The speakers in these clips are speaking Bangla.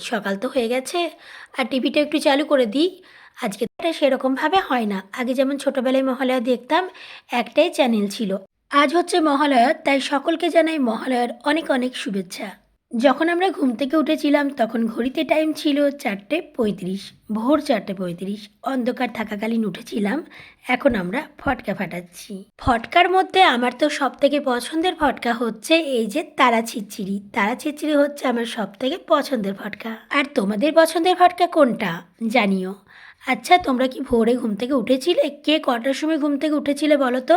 সকাল তো হয়ে গেছে, আর টিভিটা একটু চালু করে দিই। আজকে এটা সেরকমভাবে হয় না। আগে যেমন ছোটোবেলায় মহালয়া দেখতাম, একটাই চ্যানেল ছিল। আজ হচ্ছে মহালয়া, তাই সকলকে জানাই মহালয়ার অনেক অনেক শুভেচ্ছা। যখন আমরা ঘুম থেকে উঠেছিলাম, তখন ঘড়িতে টাইম ছিল চারটে পঁয়ত্রিশ, ভোর চারটে পঁয়ত্রিশ। অন্ধকার থাকাকালীন উঠেছিলাম, এখন আমরা ফটকা ফাটাচ্ছি। ফটকার মধ্যে আমার তো সব থেকে পছন্দের ফটকা হচ্ছে এই যে তারা ছিচ্ছিরি তারা ছিচ্ছিরি হচ্ছে আমার সব থেকে পছন্দের ফটকা। আর তোমাদের পছন্দের ফটকা কোনটা? জানিও। আচ্ছা তোমরা কি ভোরে ঘুম থেকে উঠেছিলে? কে কটার সময় ঘুম থেকে উঠেছিলে বলো তো?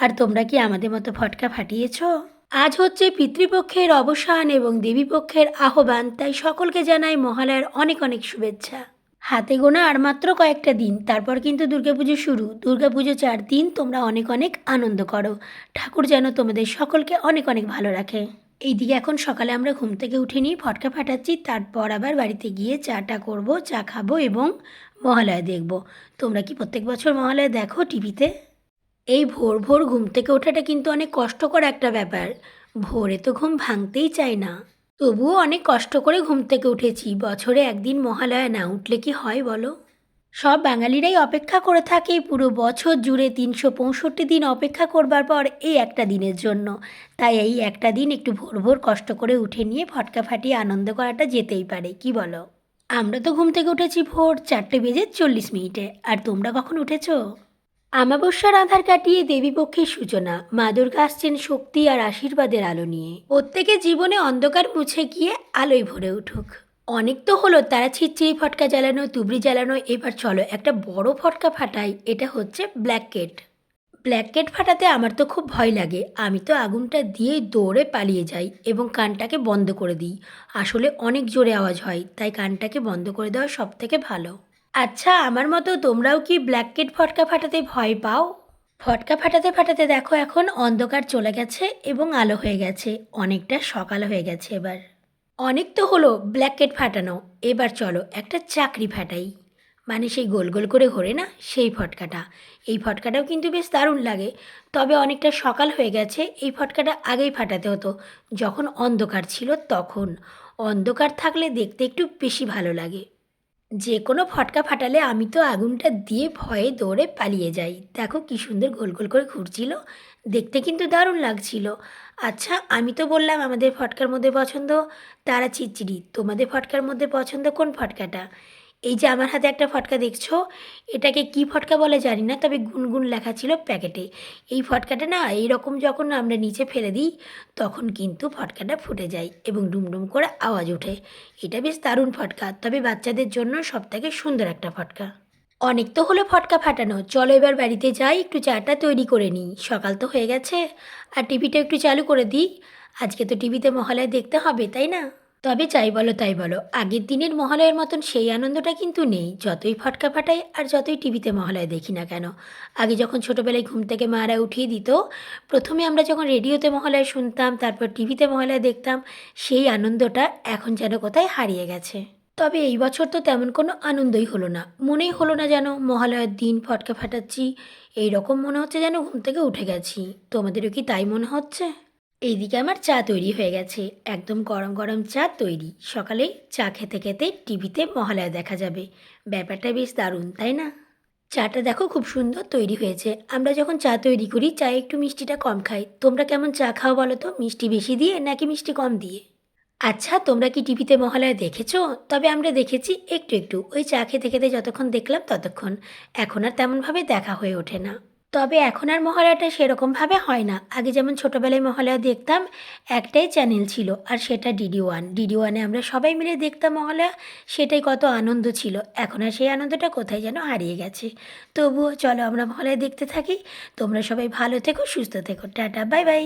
আর তোমরা কি আমাদের মতো ফটকা ফাটিয়েছো? আজ হচ্ছে পিতৃপক্ষের অবসান এবং দেবীপক্ষের আহ্বান, তাই সকলকে জানাই মহালয়ার অনেক অনেক শুভেচ্ছা। হাতে গোনা আর মাত্র কয়েকটা দিন, তারপর কিন্তু দুর্গাপুজো শুরু। দুর্গাপুজো চার দিন তোমরা অনেক অনেক আনন্দ করো। ঠাকুর যেন তোমাদের সকলকে অনেক অনেক ভালো রাখে। এইদিকে এখন সকালে আমরা ঘুম থেকে উঠে নিয়ে ফটকা ফাটাচ্ছি, তারপর আবার বাড়িতে গিয়ে চাটা করব, চা খাব এবং মহালয়া দেখব। তোমরা কি প্রত্যেক বছর মহালয়া দেখো টিভিতে? এই ভোর ভোর ঘুম থেকে ওঠাটা কিন্তু অনেক কষ্টকর একটা ব্যাপার। ভোরে তো ঘুম ভাঙতেই চায় না। তবুও অনেক কষ্ট করে ঘুম থেকে উঠেছি। বছরে একদিন মহালয়া না উঠলে কি হয় বলো? সব বাঙালিরাই অপেক্ষা করে থাকে পুরো বছর জুড়ে তিনশো পঁয়ষট্টি দিন অপেক্ষা করবার পর এই একটা দিনের জন্য। তাই এই একটা দিন একটু ভোর ভোর কষ্ট করে উঠে নিয়ে ফটকা ফাটিয়ে আনন্দ করাটা যেতেই পারে, কি বলো? আমরা তো ঘুম থেকে উঠেছি ভোর চারটে বেজে চল্লিশ মিনিটে। আর তোমরা কখন উঠেছো? আমাবস্যার আধার কাটিয়ে দেবীপক্ষের সূচনা, মা দুর্গা আসছেন শক্তি আর আশীর্বাদের আলো নিয়ে। প্রত্যেকের জীবনে অন্ধকার মুছে গিয়ে আলোয় ভরে উঠুক। অনেক তো হলো, তারা ছিচ্ছিরি ফটকা জ্বালানো, তুবড়ি জ্বালানো, এবার চলো একটা বড় ফটকা ফাটাই, এটা হচ্ছে ব্ল্যাক কেট। ব্ল্যাক কেট ফাটাতে আমার তো খুব ভয় লাগে, আমি তো আগুনটা দিয়ে দৌড়ে পালিয়ে যাই এবং কানটাকে বন্ধ করে দিই। আসলে অনেক জোরে আওয়াজ হয়, তাই কানটাকে বন্ধ করে দেওয়া সব থেকে ভালো। আচ্ছা আমার মতো তোমরাও কি ব্ল্যাক কেট ফটকা ফাটাতে ভয় পাও? ফটকা ফাটাতে ফাটাতে দেখো এখন অন্ধকার চলে গেছে এবং আলো হয়ে গেছে। অনেকটা সকাল হয়ে গেছে এবার। অনেক তো হলো ব্ল্যাক কেট ফাটানো। এবার চলো একটা চাকরি ফাটাই। মানে সেই গোল গোল করে ঘোরে না? সেই ফটকাটা। এই ফটকাটাও কিন্তু বেশ দারুণ লাগে। তবে অনেকটা সকাল হয়ে গেছে, এই ফটকাটা আগেই ফাটাতে হতো। যখন অন্ধকার ছিল তখন। অন্ধকার থাকলে দেখতে একটু বেশি ভালো লাগে। যে কোনো ফটকা ফাটালে আমি তো আগুনটা দিয়ে ভয়ে দৌড়ে পালিয়ে যাই। দেখো কী সুন্দর গোল গোল করে ঘুরছিল। দেখতে কিন্তু দারুণ লাগছিল। আচ্ছা আমি তো বললাম আমাদের ফটকার মধ্যে পছন্দ। তারা চিচিড়ি তোমাদের ফটকার মধ্যে পছন্দ কোন ফটকাটা? এই যে আমার হাতে একটা ফটকা দেখছ, এটাকে কি ফটকা বলে জানি না, তবে গুনগুন লেখা ছিল প্যাকেটে। এই ফটকাটা না, এইরকম যখন আমরা নিচে ফেলে দিই, তখন কিন্তু ফটকাটা ফুটে যায় এবং ডুমডুম করে আওয়াজ ওঠে। এটা বেশ দারুণ ফটকা, তবে বাচ্চাদের জন্য সবথেকে সুন্দর একটা ফটকা। অনেক তো হলো ফটকা ফাটানো, চলো এবার বাড়িতে যাই, একটু চাটা তৈরি করে নিই। সকাল তো হয়ে গেছে, আর টিভিটা একটু চালু করে দিই। আজকে তো টিভিতে মহালয় দেখতে হবে, তাই না? তবে চাই বলো তাই বলো, আগের দিনের মহালয়ের মতন সেই আনন্দটা কিন্তু নেই। যতই ফটকা ফাটাই আর যতই টিভিতে মহালয় দেখি না কেন। আগে যখন ছোটোবেলায় ঘুম থেকে মারা উঠিয়ে দিত, প্রথমে আমরা যখন রেডিওতে মহালয় শুনতাম, তারপর টিভিতে মহালয় দেখতাম, সেই আনন্দটা এখন যেন কোথায় হারিয়ে গেছে। তবে এই বছর তো তেমন কোনো আনন্দই হলো না। মনেই হলো না যেন মহালয়ার দিন ফটকা ফাটাচ্ছি এই রকম মনে হচ্ছে যেন ঘুম থেকে উঠে গেছি। তোমাদেরও কি তাই মনে হচ্ছে? এইদিকে আমার চা তৈরি হয়ে গেছে। একদম গরম গরম চা তৈরি। সকালে চা খেতে খেতে টিভিতে মহালয়া দেখা যাবে। ব্যাপারটা বেশ দারুণ, তাই না? চাটা দেখো খুব সুন্দর তৈরি হয়েছে। আমরা যখন চা তৈরি করি, চায়ে একটু মিষ্টিটা কম খাই। তোমরা কেমন চা খাও বলো তো? মিষ্টি বেশি দিয়ে নাকি মিষ্টি কম দিয়ে? আচ্ছা তোমরা কি টিভিতে মহালয়া দেখেছ? তবে আমরা দেখেছি একটু একটু। ওই চা খেতে খেতে যতক্ষণ দেখলাম ততক্ষণ। এখন আর তেমনভাবে দেখা হয়ে ওঠে না। তবে এখন আর মহালয়াটা সেরকমভাবে হয় না। আগে যেমন ছোটোবেলায় মহালয়া দেখতাম, একটাই চ্যানেল ছিল, আর সেটা ডিডি ওয়ান ডিডি ওয়ানে আমরা সবাই মিলে দেখতাম মহালয়া সেটাই কত আনন্দ ছিল। এখন আর সেই আনন্দটা কোথায় যেন হারিয়ে গেছে। তবুও চলো আমরা মহালয়া দেখতে থাকি। তোমরা সবাই ভালো থেকো, সুস্থ থেকো। Tata, bye bye.